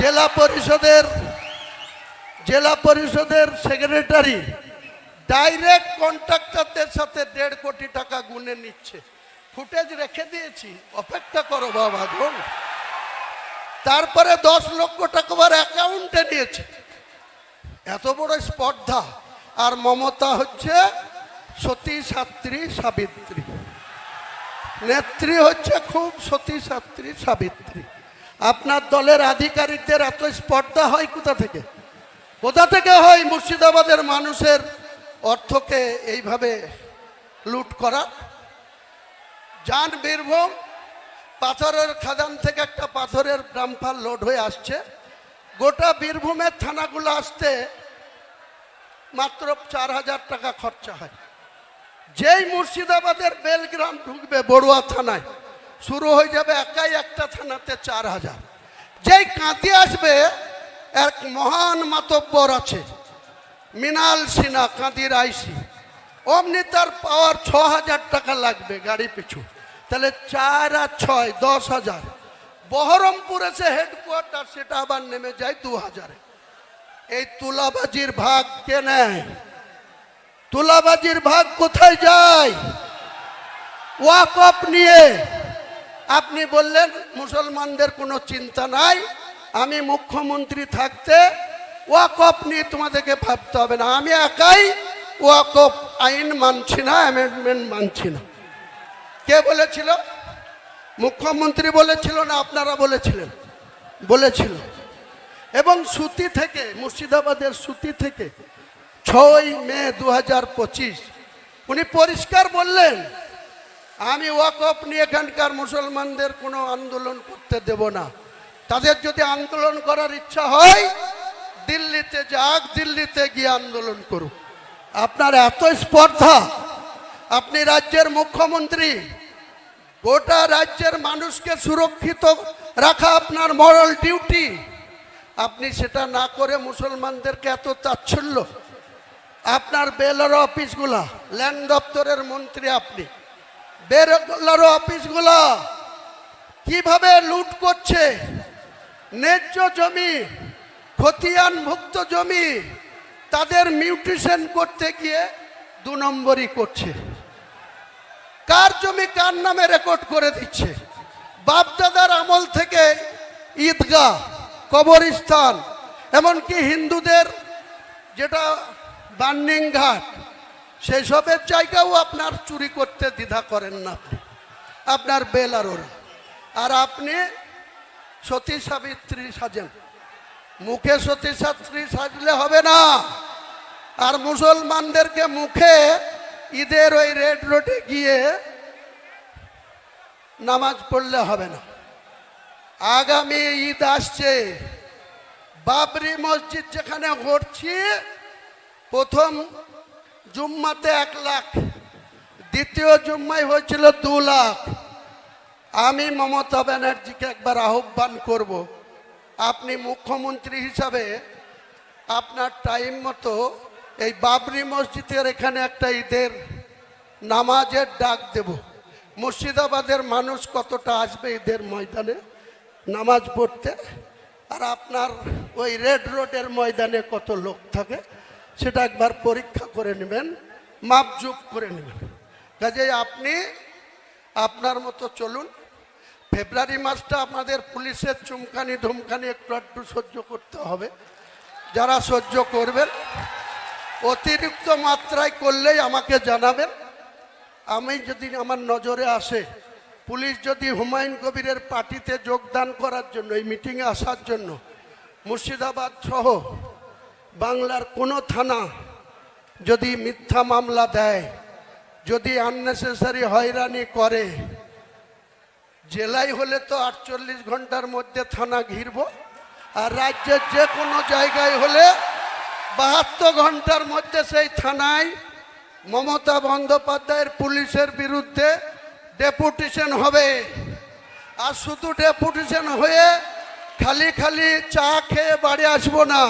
জেলা পরিষদের জেলা পরিষদের সেক্রেটারি ডাইরেক্ট কন্ট্রাক্টরদের সাথে দেড় কোটি টাকা গুনে নিচ্ছে। ফুটেজ রেখে দিয়েছি, অপেক্ষা করো বাবা ধন তারপরে দশ লক্ষ টাকা আবার অ্যাকাউন্টে নিয়েছে। এত বড় স্পর্ধা। আর মমতা হচ্ছে সতী সাত্রী সাবিত্রী। নেত্রী হচ্ছে খুব সতী সাত্রী সাবিত্রী। আপনার দলের আধিকারিকদের এত স্পর্ধা হয় কোথা থেকে? কোথা থেকে হয় মুর্শিদাবাদের মানুষের অর্থকে এইভাবে লুট করা? যান বীরভূম, পাথরের খাদান থেকে একটা পাথরের ডাম্পার লোড হয়ে আসছে। গোটা বীরভূমের থানাগুলো আসতে মাত্র চার হাজার টাকা খরচা হয়। যেই মুর্শিদাবাদের বেলগ্রাম ঢুকবে বড়ুয়া থানায় শুরু হয়ে যাবে একাই একটা থানাতে চার হাজার। যেই কাঁদি আসবে, এক মহান মাতব্বর আছে মিনাল সিনা কাঁদির আইসি অমনি তার পাওয়ার ছ হাজার টাকা লাগবে গাড়ি পিছু। তাহলে চার আর ছয়, দশ হাজার। বহরমপুর এসে হেডকোয়ার্টার সেটা আবার নেমে যায় দু হাজারে। এই তুলাবাজির ভাগ কে নেয়? তুলাবাজির ভাগ কোথায় যায়? ওয়াকফ নিয়ে। আপনি বললেন, মুসলমানদের কোনো চিন্তা নাই, আমি মুখ্যমন্ত্রী থাকতে ওয়াকফ নিয়ে তোমাদেরকে ভাবতে হবে না। আমি একাই ওয়াকফ আইন মানছি না, অ্যামেন্ডমেন্ট মানছি না। কে বলেছিল? মুখ্যমন্ত্রী বলেছিল না আপনারা বলেছিলেন? বলেছিল। এবং সুতি থেকে, মুর্শিদাবাদের সুতি থেকে ছয় মে দু হাজার পঁচিশ, উনি পরিষ্কার বললেন আমি ওয়াকফ নিয়ে এখানকার মুসলমানদের কোনো আন্দোলন করতে দেব না। তাদের যদি আন্দোলন করার ইচ্ছা হয়, দিল্লিতে যাক, দিল্লিতে গিয়ে আন্দোলন করুক। আপনার এত স্পর্ধা, আপনি রাজ্যের মুখ্যমন্ত্রী, গোটা রাজ্যের মানুষকে সুরক্ষিত রাখা আপনার মরাল ডিউটি আপনি সেটা না করে মুসলমানদেরকে এত তাচ্ছল্য। আপনার বেলার অফিসগুলা ল্যান্ড দপ্তরের মন্ত্রী আপনি। বেলার অফিসগুলা। কীভাবে লুট করছে? ন্যায্য জমি, খতিয়ানভুক্ত জমি, তাদের মিউটেশন করতে গিয়ে দু নম্বরই করছে। কার জমি কার নামে রেকর্ড করে দিচ্ছে? বাপদাদার আমল থেকে ঈদগাহ, কবরস্থান, এমনকি হিন্দুদের যেটা বার্নিং ঘাট সেই সবের জায়গাও আপনার চুরি করতে দ্বিধা করেন না আপনি। আপনার বেল আর আর আপনি সতী সাবিত্রী সাজেন। মুখে সতী সাবিত্রী সাজলে হবে না। আর মুসলমানদেরকে মুখে ঈদের ওই রেড রোডে গিয়ে নামাজ পড়লে হবে না। আগামী ঈদ আসছে। বাবরি মসজিদ যেখানে করছি প্রথম জুম্মাতে এক লাখ। দ্বিতীয় জুম্মায় হয়েছিল দু লাখ। আমি মমতা ব্যানার্জিকে একবার আহ্বান করব, আপনি মুখ্যমন্ত্রী হিসাবে আপনার টাইম মতো এই বাবরি মসজিদের এখানে একটা ঈদের নামাজের ডাক দেব। মুর্শিদাবাদের মানুষ কতটা আসবে ঈদের ময়দানে নামাজ পড়তে? আর আপনার ওই রেড রোডের ময়দানে কত লোক থাকে? সেটা একবার পরীক্ষা করে নেবেন মাপজুপ করে নেবেন। কাজেই আপনি আপনার মতো চলুন। ফেব্রুয়ারি মাসটা আমাদের পুলিশের চুমকানি, ধুমকানি একটু একটু সহ্য করতে হবে। যারা সহ্য করবেন, অতিরিক্ত মাত্রায় করলেই আমাকে জানাবেন। আমি যদি আমার নজরে আসে, পুলিশ যদি হুমায়ুন কবিরের পার্টিতে যোগদান করার জন্য, এই মিটিংয়ে আসার জন্য, মুর্শিদাবাদ সহ বাংলার কোনো থানা যদি মিথ্যা মামলা দেয়, যদি আননেসেসারি হয়রানি করে, জেলায় হলে তো আটচল্লিশ ঘণ্টার মধ্যে থানা ঘিরব, আর রাজ্যের যে কোনো জায়গায় হলে বাহাত্তর ঘণ্টার মধ্যে সেই থানায় মমতা বন্দ্যোপাধ্যায়ের পুলিশের বিরুদ্ধে ডেপুটেশন হবে। আর শুধু ডেপুটেশন হয়ে খালি খালি চা খেয়ে বাড়ি আসব না।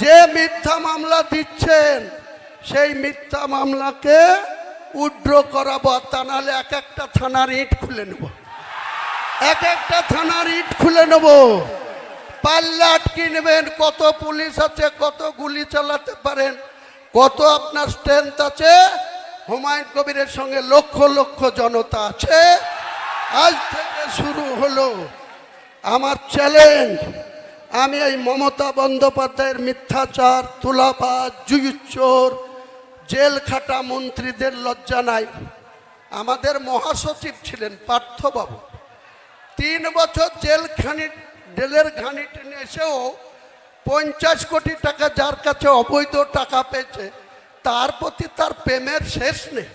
যে মিথ্যা মামলা দিচ্ছেন, সেই মিথ্যা মামলাকে উড্র করাবো তা নাহলে এক একটা থানার ইট খুলে নেব। এক একটা থানার ইট খুলে নেব। পাল্লাট কিনবেন কত পুলিশ আছে, কত গুলি চালাতে পারেন, কত আপনার স্ট্রেংথ আছে। হুমায়ুন কবিরের সঙ্গে লক্ষ লক্ষ জনতা আছে। আজ থেকে শুরু হলো। আমার চ্যালেঞ্জ আমি এই মমতা বন্দ্যোপাধ্যায়ের মিথ্যাচার, তুলাবাজ জুয়ুচোর জেল খাটা মন্ত্রীদের লজ্জা নাই। আমাদের মহাসচিব ছিলেন পার্থবাবু। তিন বছর জেল খানি, জেলের ঘানি টেনে এসেও পঞ্চাশ কোটি টাকা যার কাছে অবৈধ টাকা পেয়েছে, তার প্রতি তার প্রেমের শেষ নেই।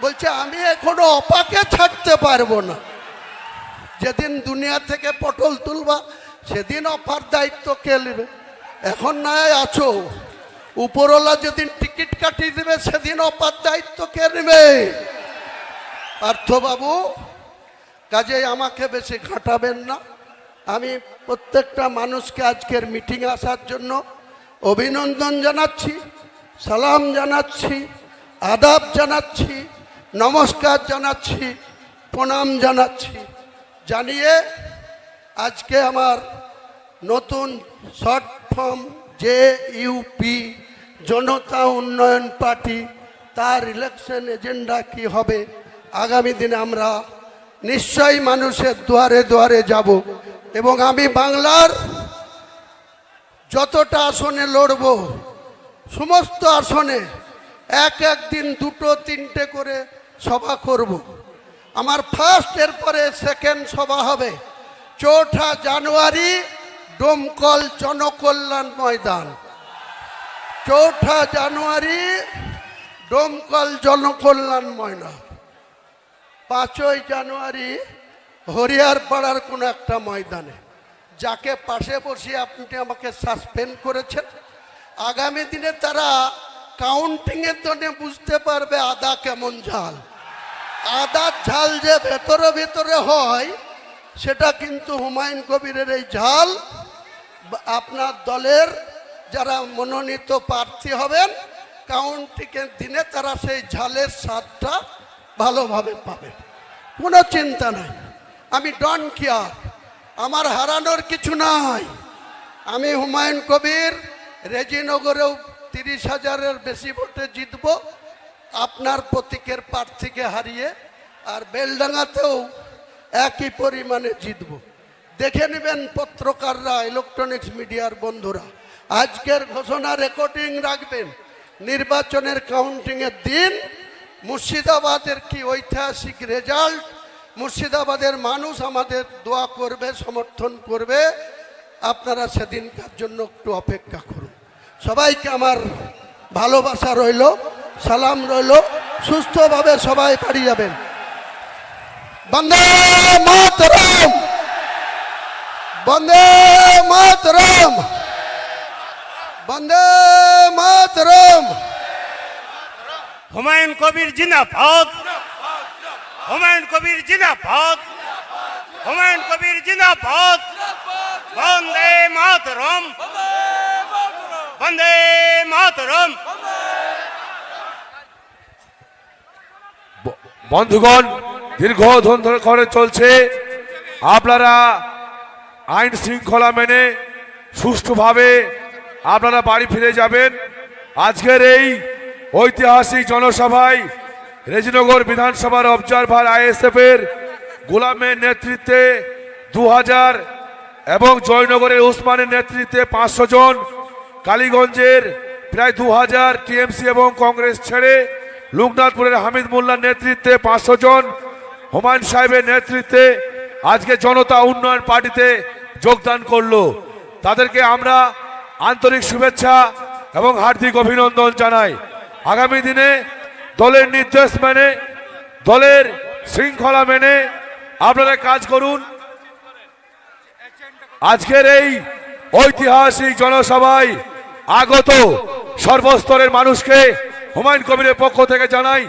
বলছে, আমি এখনও অপাকে ছাড়তে পারব না। যেদিন দুনিয়া থেকে পটল তুলবা সেদিন অপার দায়িত্ব কে নেবে? এখন নয় আছো। উপরওয়ালা যেদিন টিকিট কাটিয়ে দেবে, সেদিন অপার দায়িত্ব কে নেবে? পার্থবাবু কাজে আমাকে বেশি ঘাটাবেন না। আমি প্রত্যেকটা মানুষকে আজকের মিটিং আসার জন্য অভিনন্দন জানাচ্ছি, সালাম জানাচ্ছি, আদাব জানাচ্ছি, নমস্কার জানাচ্ছি, প্রণাম জানাচ্ছি। জানিয়ে আজকে আমার নতুন শর্ট ফর্ম যে ইউপি জনতা উন্নয়ন পার্টি, তার ইলেকশন এজেন্ডা কি হবে? আগামী দিনে আমরা নিশ্চয়ই মানুষের দুয়ারে দুয়ারে যাব এবং আমি বাংলার যতটা আসনে লড়ব, সমস্ত আসনে এক এক দিন দুটো তিনটে করে সভা করব। আমার ফার্স্ট এরপরে সেকেন্ড সভা হবে। চৌঠা জানুয়ারি ডোমকল জনকল্যাণ ময়দান। চৌঠা জানুয়ারি ডোমকল জনকল্যাণ ময়দান। পাঁচই জানুয়ারি হরিয়ার পাড়ার কোনো একটা ময়দানে। যাকে পাশে বসিয়ে আপনি আমাকে সাসপেন্ড করেছেন। আগামী দিনে তারা কাউন্টিংয়ের জন্য বুঝতে পারবে আদা কেমন ঝাল। আদার ঝাল যে ভেতরে ভেতরে হয়, সেটা কিন্তু হুমায়ুন কবিরের এই ঝাল আপনার দলের যারা মনোনীত প্রার্থী হবেন কাউন্টিংয়ের দিনে তারা সেই ঝালের স্বাদটা ভালোভাবে পাবেন কোনো চিন্তা নাই। আমি ডন কেয়ার। আমার হারানোর কিছু নাই। আমি হুমায়ুন কবির। রেজিনগরেও তিরিশ হাজারের বেশি ভোটে জিতব। আপনার প্রতীকের প্রার্থীকে হারিয়ে আর বেলডাঙ্গাতেও একই পরিমাণে জিতব। দেখে নেবেন পত্রকাররা ইলেকট্রনিক্স মিডিয়ার বন্ধুরা। আজকের ঘোষণা রেকর্ডিং রাখবেন। নির্বাচনের কাউন্টিংয়ের দিন মুর্শিদাবাদের কি ঐতিহাসিক রেজাল্ট মুর্শিদাবাদের মানুষ আমাদের দোয়া করবে, সমর্থন করবে। আপনারা সেদিনকার জন্য একটু অপেক্ষা করুন। সবাইকে আমার ভালোবাসা রইল, সালাম রইল, সুস্থভাবে সবাই পাড়ি যাবেন। বন্দে মাতরম! বন্দে মাতরম। বন্দে মাতরম। হুমায়ুন কবির জিনা জিন্দাবাদ। হুমায়ুন কবির জিনা জিন্দাবাদ। হুমায়ুন কবির জিনা জিন্দাবাদ। বন্দে মাতরম। বন্দে মাতরম। বন্ধুগণ দীর্ঘ ধন ধরে করে চলছে। আপনারা আইন শৃঙ্খলা মেনে সুষ্ঠুভাবে আপনারা বাড়ি ফিরে যাবেন। আজকের এই ঐতিহাসিক জনসভায় রেজিনগর বিধানসভার অবজারভার আইএসএফ এর গোলামের নেতৃত্বে দু হাজার এবং জয়নগরের উসমানের নেতৃত্বে পাঁচশো জন, কালীগঞ্জের প্রায় দু হাজার টিএমসি এবং কংগ্রেস ছেড়ে লুকনাথপুরের হামিদ মোল্লার নেতৃত্বে পাঁচশো জন, হুমায়ুন সাহেবের নেতৃত্বে আজকে জনতা উন্নয়ন পার্টিতে যোগদান করল। তাদেরকে আমরা আন্তরিক শুভেচ্ছা এবং হার্দিক অভিনন্দন জানাই। আগামী দিনে দলের নির্দেশ মেনে, দলের শৃঙ্খলা মেনে আপনারা কাজ করুন। আজকের এই ঐতিহাসিক জনসভায় আগত সর্বস্তরের মানুষকে হুমায়ুন কবিরের পক্ষ থেকে জানাই